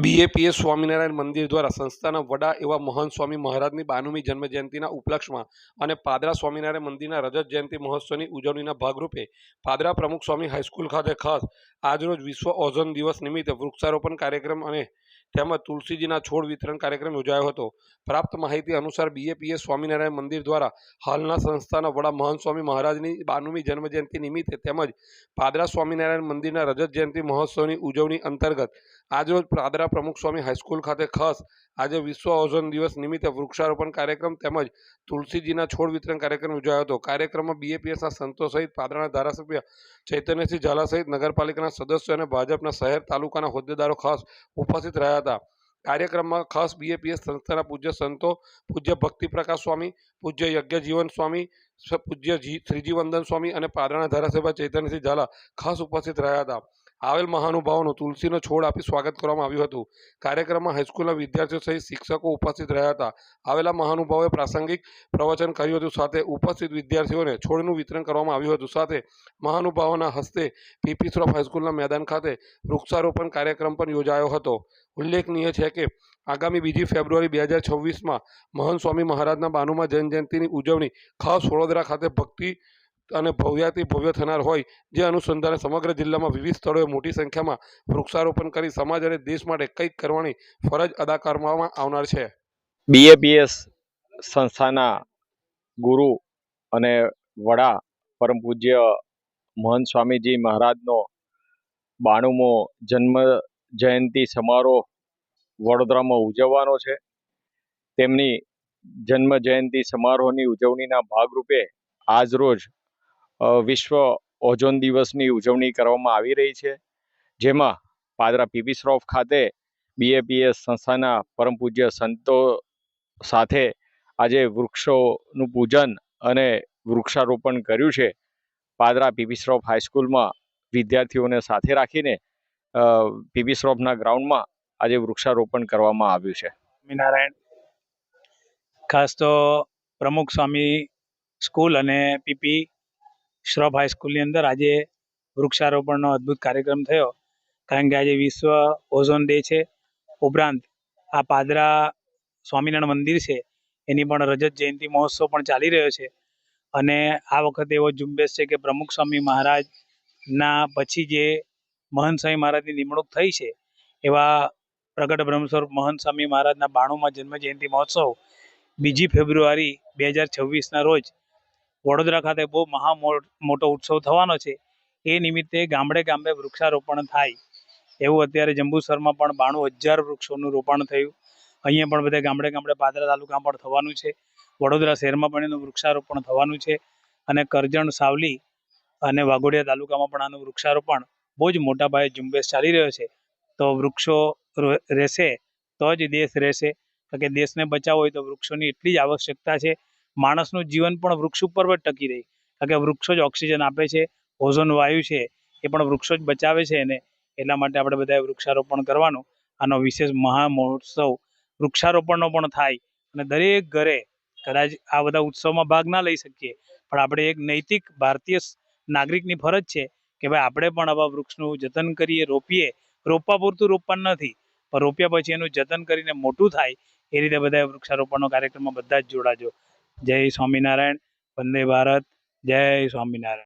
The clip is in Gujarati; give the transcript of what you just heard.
બીએપીએસ સ્વામિનારાયણ મંદિર દ્વારા સંસ્થાના વડા એવા મહંત સ્વામી મહારાજની બાનુમી જન્મજયંતિના ઉપલક્ષમાં અને પાદરા સ્વામિનારાયણ મંદિરના રજત જયંતિ મહોત્સવની ઉજવણીના ભાગરૂપે પાદરા પ્રમુખ સ્વામી હાઈસ્કૂલ ખાતે ખાસ આજરોજ વિશ્વ ઓઝોન દિવસ નિમિત્તે વૃક્ષારોપણ કાર્યક્રમ અને તેમજ તુલસીજીના છોડ વિતરણ કાર્યક્રમ યોજાયો હતો. પ્રાપ્ત માહિતી અનુસાર બીએપીએસ સ્વામિનારાયણ મંદિર દ્વારા હાલના સંસ્થાના વડા મહંત સ્વામી મહારાજની બાનુમી જન્મજયંતિ નિમિત્તે તેમજ પાદરા સ્વામિનારાયણ મંદિરના રજત જયંતિ મહોત્સવની ઉજવણી અંતર્ગત આજરોજ પાદરા પ્રમુખ સ્વામી હાઈસ્કૂલ ખાતે ખાસ આજે વિશ્વ ઓઝોન દિવસ નિમિત્તે વૃક્ષારોપણ કાર્યક્રમ તેમજ તુલસીજીના છોડ વિતરણ કાર્યક્રમ યોજાયો હતો. કાર્યક્રમમાં બીએપીએસના સંતો સહિત પાદરાના ધારાસભ્ય ચૈતન્યસિંહ ઝાલા સહિત નગરપાલિકાના સદસ્યો અને ભાજપના શહેર તાલુકાના હોદ્દેદારો ખાસ ઉપસ્થિત રહ્યા હતા. કાર્યક્રમમાં ખાસ બીએપીએસ સંસ્થાના પૂજ્ય સંતો, પૂજ્ય ભક્તિ પ્રકાશ સ્વામી, પૂજ્ય યજ્ઞજીવન સ્વામી, પૂજ્ય શ્રીજીવંદન સ્વામી અને પાદરાના ધારાસભ્ય ચૈતન્યસિંહ ઝાલા ખાસ ઉપસ્થિત રહ્યા હતા. આવેલ મહાનુભાવોનું તુલસીનો છોડ આપી સ્વાગત કરવામાં આવ્યું હતું. કાર્યક્રમમાં હાઈસ્કૂલના વિદ્યાર્થીઓ સહિત શિક્ષકો ઉપસ્થિત રહ્યા હતા. આવેલા મહાનુભાવોએ પ્રાસંગિક પ્રવચન કર્યું હતું. સાથે ઉપસ્થિત વિદ્યાર્થીઓને છોડનું વિતરણ કરવામાં આવ્યું હતું. સાથે મહાનુભાવોના હસ્તે પીપી શ્રોફ હાઈસ્કૂલના મેદાન ખાતે વૃક્ષારોપણ કાર્યક્રમ પણ યોજાયો હતો. ઉલ્લેખનીય છે કે આગામી બીજી ફેબ્રુઆરી બે હજાર છવ્વીસમાં મહંત સ્વામી મહારાજના બાનુમાં જન્મજયંતિની ઉજવણી ખાસ વડોદરા ખાતે ભક્તિ અને ભવ્યાથી ભવ્ય થનાર હોય, જે અનુસંધાને સમગ્ર જિલ્લામાં વિવિધ સ્થળોએ મોટી સંખ્યામાં વૃક્ષારોપણ કરી સમાજ અને દેશ માટે કંઈક કરવાની ફરજ અદા કરવામાં આવનાર છે. બીએપીએસ સંસ્થાના ગુરુ અને વડા પરમ પૂજ્ય મહંત સ્વામીજી મહારાજનો બાણુમો જન્મ જયંતિ સમારોહ વડોદરામાં ઉજવવાનો છે. તેમની જન્મ જયંતિ સમારોહની ઉજવણીના ભાગરૂપે આજરોજ વિશ્વ ઓઝોન દિવસની ઉજવણી કરવામાં આવી રહી છે. જેમાં પાદરા પીપી શ્રોફ ખાતે બીએપીએસ સંસ્થાના પરમ પૂજ્ય સંતો સાથે આજે વૃક્ષોનું પૂજન અને વૃક્ષારોપણ કર્યું છે. પાદરા પીપી શ્રોફ હાઈસ્કૂલમાં વિદ્યાર્થીઓને સાથે રાખીને પીપી શ્રોફના ગ્રાઉન્ડમાં આજે વૃક્ષારોપણ કરવામાં આવ્યું છે. સ્વામિનારાયણ, ખાસ તો પ્રમુખ સ્વામી સ્કૂલ અને પીપી શ્રોફ હાઈસ્કૂલની અંદર આજે વૃક્ષારોપણનો અદ્ભુત કાર્યક્રમ થયો. કારણ કે આજે વિશ્વ ઓઝોન ડે છે. ઉપરાંત આ પાદરા સ્વામિનારાયણ મંદિર છે, એની પણ રજત જયંતિ મહોત્સવ પણ ચાલી રહ્યો છે. અને આ વખતે એવો ઝુંબેશ છે કે પ્રમુખ સ્વામી મહારાજના પછી જે મહંત સ્વામી મહારાજની નિમણૂક થઈ છે, એવા પ્રગટ બ્રહ્મસ્વરૂપ મહંત સ્વામી મહારાજના બાણુંમાં જન્મ જયંતિ મહોત્સવ બીજી ફેબ્રુઆરી બે હજાર છવ્વીસના રોજ વડોદરા ખાતે બહુ મહા મોટો ઉત્સવ થવાનો છે. એ નિમિત્તે ગામડે ગામડે વૃક્ષારોપણ થાય. એવું અત્યારે જંબુસરમાં પણ બાણું હજાર વૃક્ષોનું રોપણ થયું. અહીંયા પણ બધા ગામડે ગામડે પાદરા તાલુકામાં પણ થવાનું છે. વડોદરા શહેરમાં પણ એનું વૃક્ષારોપણ થવાનું છે. અને કરજણ, સાવલી અને વાઘોડિયા તાલુકામાં પણ આનું વૃક્ષારોપણ બહુ જ મોટા પાયે ઝુંબેશ ચાલી રહ્યો છે. તો વૃક્ષો રહેશે તો જ દેશ રહેશે. કારણ કે દેશને બચાવવો હોય તો વૃક્ષોની એટલી જ આવશ્યકતા છે. માણસનું જીવન પણ વૃક્ષ ઉપર જ ટકી રહે. કારણ કે વૃક્ષો જ ઓક્સિજન આપે છે, ઓઝોન વાયુ છે, એ પણ વૃક્ષો જ બચાવે છે એને. એટલા માટે આપણે બધાએ વૃક્ષારોપણ કરવાનું. આનો વિશેષ મહા મહોત્સવ વૃક્ષારોપણનો પણ થાય. અને દરેક ઘરે કદાચ આ બધા ઉત્સવમાં ભાગ ના લઈ શકીએ. પણ આપણે એક નૈતિક ભારતીય નાગરિકની ફરજ છે કે ભાઈ આપણે પણ આવા વૃક્ષનું જતન કરીએ, રોપીએ. રોપવા પૂરતું રોપવાનું નથી. પણ રોપ્યા પછી એનું જતન કરીને મોટું થાય. એ રીતે બધા વૃક્ષારોપણનો કાર્યક્રમમાં બધા જ જોડાજો. જય સ્વામિનારાયણ વંદે ભારત જય સ્વામિનારાયણ.